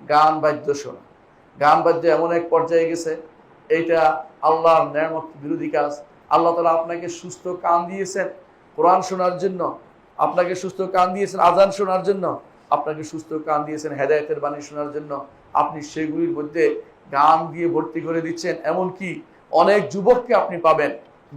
গান বাদ্য শোনা। গান বাদ্য এমন এক পর্যায়ে গেছে এইটা আল্লাহর ন্যায়মত বিরোধী কাজ। আল্লাহ তালা আপনাকে সুস্থ কান দিয়েছেন কোরআন শোনার জন্য, আপনাকে সুস্থ কান দিয়েছেন আজান শোনার জন্য, আপনাকে সুস্থ কান দিয়েছেন হেদায়তের বাণী শোনার জন্য। আপনি সেগুলির মধ্যে গান দিয়ে ভর্তি করে দিচ্ছেন, এমনকি অনেক যুবককে আপনি পাবেন।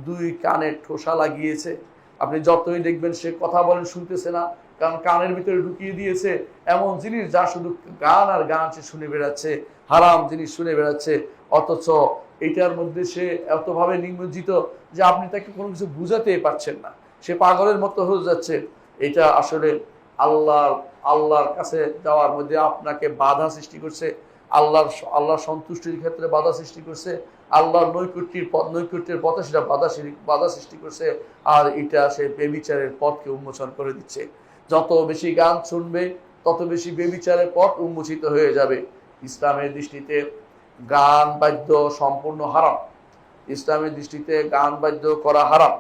দুই কানে ঠোসা লাগিয়েছে। আপনি যতই দেখবেন সে কথা বলেন, শুনতেছে না কারণ কানের ভিতরে ঢুকিয়ে দিয়েছে এমন জিনিস যা শুধু গান আর গান সে শুনে বেড়াচ্ছে, হারাম জিনিস শুনে বেড়াচ্ছে, অথচ এটার মধ্যে সে এতভাবে নিমজ্জিত যে আপনি তাকে কোনো কিছু বুঝাতে পারছেন না। সে পাগলের মতো হয়ে যাচ্ছে। এটা আসলে আল্লাহর আল্লাহর কাছে যাওয়ার মধ্যে আপনাকে বাধা সৃষ্টি করছে। আল্লাহর আল্লাহর সন্তুষ্টির ক্ষেত্রে বাধা সৃষ্টি করছে। আল্লাহর নৈকট্যের পথ, নৈকট্যের পথে সেটা বাধা বাধা সৃষ্টি করছে। আর এটা সে বেবিচারের পথকে উন্মোচন করে দিচ্ছে। যত বেশি গান শুনবে, তত বেশি বেবিচারের পথ উন্মোচিত হয়ে যাবে। ইসলামের দৃষ্টিতে গান, বাদ্য সম্পূর্ণ হারাম। ইসলামের দৃষ্টিতে গান, বাদ্য করা হারাম।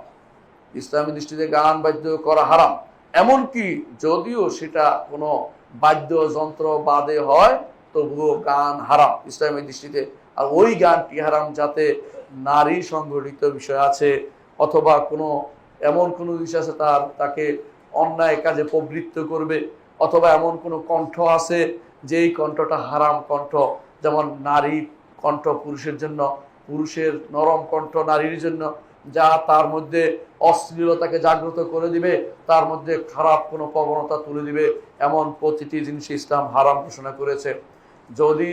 ইসলামের দৃষ্টিতে গান, বাদ্য করা হারাম। এমনকি যদিও সেটা কোনো বাদ্যযন্ত্র বাদে হয়, তবুও গান হারাম। ইসলামের দৃষ্টিতে আর ওই গানটি হারাম যাতে নারী সংগঠিত বিষয় আছে, অথবা কোনো, এমন কোনো জিনিস আছে তার, তাকে অন্যায় কাজে প্রবৃত্ত করবে, অথবা এমন কোনো কণ্ঠ আছে যেই কণ্ঠটা হারাম কণ্ঠ, যেমন নারী কণ্ঠ পুরুষের জন্য, পুরুষের নরম কণ্ঠ নারীর জন্য, যা তার মধ্যে অশ্লীলতাকে জাগ্রত করে দিবে, তার মধ্যে খারাপ কোনো প্রবণতা তুলে দিবে, এমন প্রতিটি জিনিস ইসলাম হারাম ঘোষণা করেছে। যদি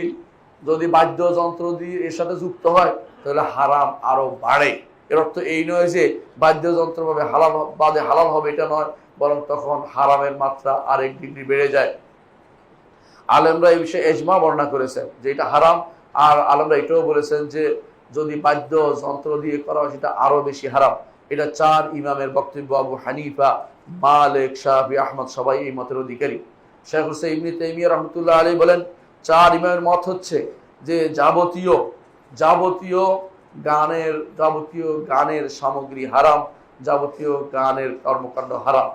যদি বাদ্যযন্ত্র দিয়ে এর সাথে যুক্ত হয়, তাহলে হারাম আরও বাড়ে। এর অর্থ এই নয় যে বাদ্যযন্ত্র ভাবে হালাল বাদে হালাল হবে, এটা নয়, বরং তখন হারামের মাত্রা আরেক ডিগ্রি বেড়ে যায়। আলেমরা এই বিষয়ে এজমা বর্ণনা করেছেন যে এটা হারাম, আর আলেমরা এটাও বলেছেন যে যদি বাদ্য যন্ত্র দিয়ে করা হয়, সেটা আরও বেশি হারাম। এটা চার ইমামের বক্তব্য, আবু হানিফা, মালিক শাহি আহমদ, সবাই এই মতের অধিকারী। শেখ হুসেন ইবনে তাইমিয়া রহমতুল্লাহ আলী বলেন, চার ইমামের মত হচ্ছে যে যাবতীয় যাবতীয় গানের যাবতীয় গানের সামগ্রী হারাম যাবতীয় গানের কর্মকাণ্ড হারাম।